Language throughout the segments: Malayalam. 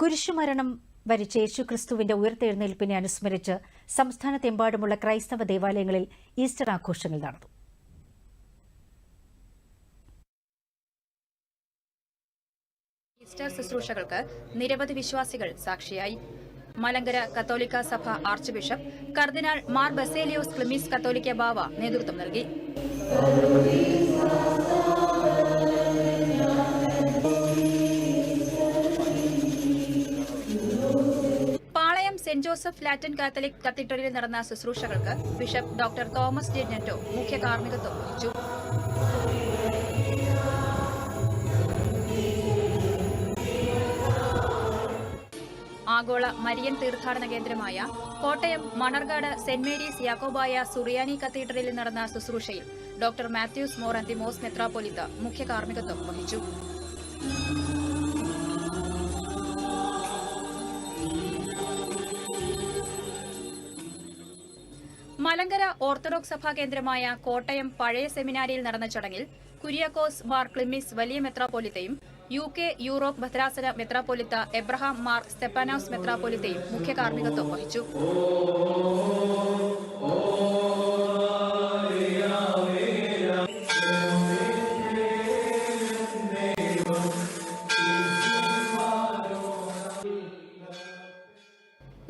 കുരിശുമരണം വരിച്ച യേശുക്രിസ്തുവിന്റെ ഉയർത്തെഴുന്നേൽപ്പിനെ അനുസ്മരിച്ച് സംസ്ഥാനത്തെമ്പാടുമുള്ള ക്രൈസ്തവ ദേവാലയങ്ങളിൽ ഈസ്റ്റർ ആഘോഷങ്ങൾ നടന്നു. ഈസ്റ്റർ ശുശ്രൂഷകൾക്ക് നിരവധി വിശ്വാസികൾ സാക്ഷിയായി. മലങ്കര കത്തോലിക്ക സഭ ആർച്ച് ബിഷപ്പ് കർദിനാൾ മാർ ബസേലിയോസ് ക്ലിമീസ് കത്തോലിക്ക ബാവ നേതൃത്വം നൽകി. സെന്റ് ജോസഫ് ലാറ്റിൻ കാത്തലിക് കത്തീഡ്രലിൽ നടന്ന ശുശ്രൂഷകൾക്ക് bishop doctor Thomas J Netto മുഖ്യ കാർമ്മികത്വം വഹിച്ചു. ആഗോള മരിയൻ തീർത്ഥാടന കേന്ദ്രമായ കോട്ടയം മണർകാട് സെന്റ് മേരീസ് യാക്കോബായ സുറിയാനി കത്തീഡ്രലിൽ നടന്ന ശുശ്രൂഷയിൽ ഡോക്ടർ മാത്യൂസ് മോർ അന്തിമോസ് മെത്രാപ്പൊലിത്ത മുഖ്യ കാർമ്മികത്വം വഹിച്ചു. മലങ്കര ഓർത്തഡോക്സ് സഭാ കേന്ദ്രമായ കോട്ടയം പഴയ സെമിനാരിയിൽ നടന്ന ചടങ്ങിൽ കുര്യാക്കോസ് മാർ ക്ലിമിസ് വലിയ മെത്രാപ്പൊലിത്തയും യു കെ യൂറോപ്പ് ഭദ്രാസന മെത്രാപ്പൊലിത്ത എബ്രഹാം മാർ സ്തെപ്പാനോസ് മെത്രാപ്പൊലിത്തയും മുഖ്യ കാർമ്മികത്വം വഹിച്ചു.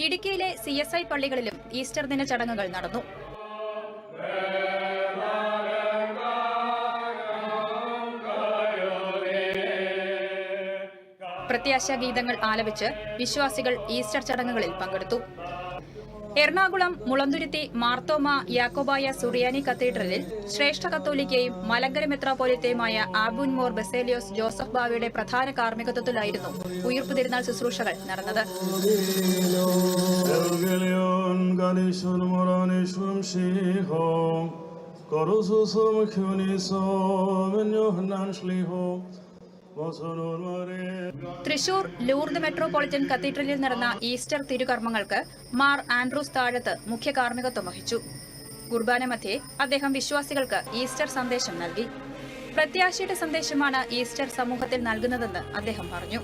ഇടുക്കിയിലെ സി എസ് ഐ പള്ളികളിലും ഈസ്റ്റർ ദിന ചടങ്ങുകൾ നടന്നു. പ്രത്യാശാ ഗീതങ്ങൾ ആലപിച്ച് വിശ്വാസികൾ ഈസ്റ്റർ ചടങ്ങുകളിൽ പങ്കെടുത്തു. എറണാകുളം മുളന്തുരുത്തി മാർത്തോമ യാക്കോബായ സുറിയാനി കത്തീഡ്രലിൽ ശ്രേഷ്ഠ കത്തോലിക്കയും മലങ്കര മെത്രാപോലിത്തയുമായ ആബുൻ മോർ ബസേലിയോസ് ജോസഫ് ബാവയുടെ പ്രധാന കാർമ്മികത്വത്തിലായിരുന്നു ഉയർപ്പ് തിരുനാൾ ശുശ്രൂഷകൾ നടന്നത്. തൃശൂർ ലൂർദ് മെട്രോപൊളിറ്റൻ കത്തീഡ്രലിൽ നടന്ന ഈസ്റ്റർ തിരുകർമ്മങ്ങൾക്ക് മാർ ആൻഡ്രൂസ് താഴത്ത് മുഖ്യ കാർമ്മികത്വം വഹിച്ചു. കുർബാന മധ്യേ അദ്ദേഹം വിശ്വാസികൾക്ക് ഈസ്റ്റർ സന്ദേശം നൽകി. പ്രത്യാശയുടെ സന്ദേശമാണ് ഈസ്റ്റർ സമൂഹത്തിൽ നൽകുന്നതെന്ന് അദ്ദേഹം പറഞ്ഞു.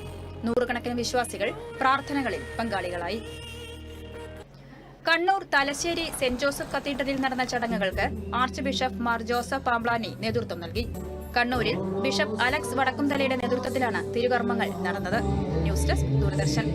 നൂറുകണക്കിന് വിശ്വാസികൾ പ്രാർത്ഥനകളിൽ പങ്കാളികളായി. കണ്ണൂർ തലശ്ശേരി സെന്റ് ജോസഫ് കത്തീഡ്രലിൽ നടന്ന ചടങ്ങുകൾക്ക് archbishop Mar Joseph Pamplany നേതൃത്വം നൽകി. കണ്ണൂരിൽ ബിഷപ്പ് അലക്സ് വടക്കുംതലയുടെ നേതൃത്വത്തിലാണ് തിരുകർമ്മങ്ങൾ നടന്നത്. News desk Doordarshan.